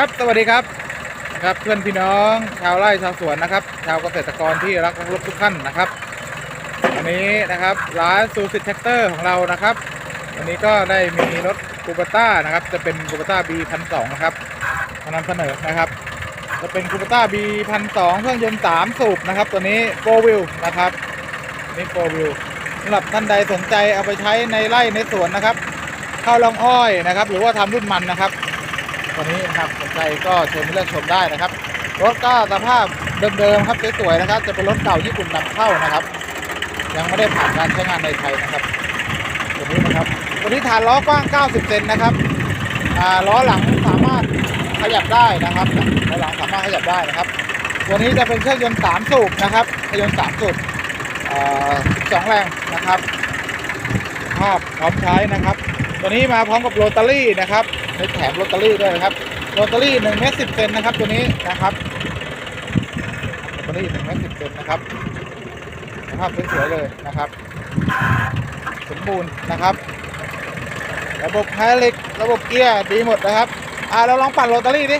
ครับสวัสดีครับนะครับเพื่อนพี่น้องชาวไร่ชาวสวนนะครับ ชาวเกษตรกรที่รักนักรบทุกท่านนะครับวันนี้นะครับร้านซูซิตแท็กเตอร์ของเรานะครับวันนี้ก็ได้มีรถกูปต้านะครับ จะเป็นกูปต้า B พันสองนะครับมานำเสนอนะครับ จะเป็นกูปต้า B พันสองเครื่องยนต์สามสูบนะครับตัวนี้โฟวิลนะครับนี่โฟวิลสำหรับท่านใดสนใจเอาไปใช้ในไร่ในสวนนะครับเข้าลองอ้อยนะครับ หรือว่าทำรุ่นมันนะครับ วันนี้นะครับสนใจก็เชิญมาเลือกชมได้นะครับ รถก็สภาพเดิมๆครับสวยๆนะครับ จะเป็นรถเก่าญี่ปุ่นนำเข้านะครับ ยังไม่ได้ผ่านการใช้งานในไทยนะครับตัวนี้นะครับตัวนี้ฐานล้อกว้าง 90 เซนนะครับล้อหลังสามารถขยับได้นะครับล้อหลังสามารถขยับได้นะครับ ตัวนี้จะเป็นเครื่องยนต์3สูบนะครับเครื่องยนต์3สูบสอ่า12แรงนะครับภาพพร้อมใช้นะครับ ตัวนี้มาพร้อมกับโรตารี่นะครับ ในแถมโรตารี่ด้วยนะครับโรตารี่1เมตร10เซนนะครับตัวนี้นะครับโรตารี่1เมตร10เซนนะครับสภาพสวยๆเลยนะครับ สมบูรณ์นะครับ ระบบไฮดรอลิกระบบเกียร์ดีหมดนะครับอ่าเราลองปั่นโรตารี่ดิ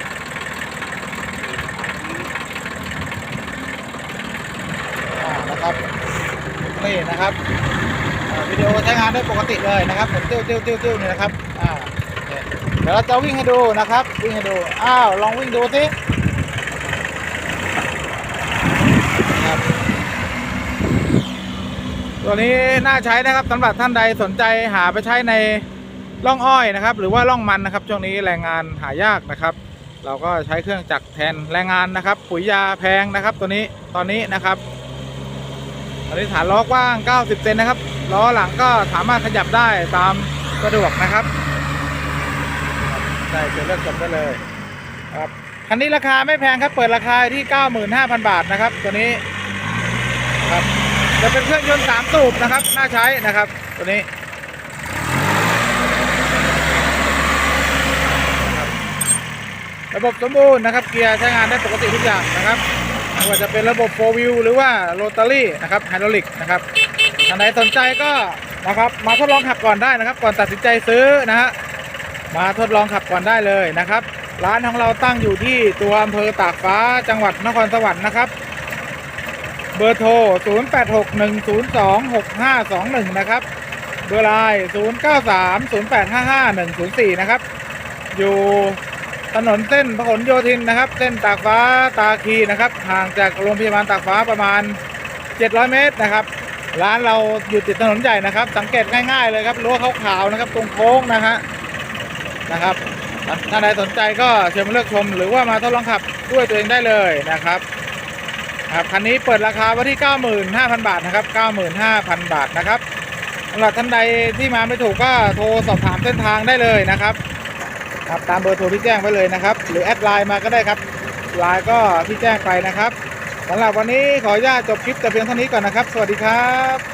นะครับนี่นะครับวิดีโอใช้งานได้ปกติเลยนะครับผมติ้วติ้วติ้วติ้วนี่นะครับอ่า ดี๋ยวเราจะวิ่งให้ดูนะครับ วิ่งให้ดู อ้าว ลองวิ่งดูสิตัวนี้น่าใช้นะครับสำหรับท่านใดสนใจหาไปใช้ในร่องอ้อยนะครับ หรือว่าร่องมันนะครับ ช่วงนี้แรงงานหายากนะครับ เราก็ใช้เครื่องจักรแทนแรงงานนะครับ ปุ๋ยยาแพงนะครับ ตัวนี้ตอนนี้นะครับตอนนี้ฐานล้อกว้าง 90 เซนนะครับล้อหลังก็สามารถขยับได้ตามสะดวกนะครับ ได้เจอเลือกชมได้เลยครับคันนี้ราคาไม่แพงครับเปิดราคาที่ 95,000 บาทนะครับ ตัวนี้ครับจะเป็นเครื่องยนต์3สูบนะครับน่าใช้นะครับ ตัวนี้ครับระบบสมบูรณ์นะครับ เกียร์ใช้งานได้ปกติทุกอย่างนะครับไม่ว่าจะเป็นระบบโฟวิวหรือว่าโรตารี่นะครับไฮดรอลิกนะครับท่านใดสนใจก็นะครับ มาทดลองขับก่อนได้นะครับ ก่อนตัดสินใจซื้อนะฮะ มาทดลองขับก่อนได้เลยนะครับ ร้านของเราตั้งอยู่ที่ตัวอำเภอตากฟ้าจังหวัดนครสวรรค์นะครับ เบอร์โทร 0861026521 นะครับ เบอร์ไลน์0930855104 นะครับ อยู่ถนนเส้นพหลโยธินนะครับ เส้นตากฟ้าตาคีนะครับ ห่างจากโรงพยาบาลตากฟ้าประมาณ 700 เมตรนะครับ ร้านเราอยู่ติดถนนใหญ่นะครับ สังเกตง่ายๆเลยครับรั้วขาวๆนะครับ ตรงโค้งนะฮะ นะครับท่านใดสนใจก็เชิญมาเลือกชม หรือว่ามาทดลองขับด้วยตัวเองได้เลยนะครับครับคันนี้เปิดราคาไว้ที่ 95,000 บาทนะครับ 95,000 บาทนะครับสำหรับท่านใดที่มาไม่ถูกก็โทรสอบถามเส้นทางได้เลยนะครับครับตามเบอร์โทรที่แจ้งไว้เลยนะครับ หรือแอดไลน์มาก็ได้ครับไลน์ก็ที่แจ้งไปนะครับสำหรับวันนี้ขออนุญาตจบคลิปแต่เพียงเท่านี้ก่อนนะครับ สวัสดีครับ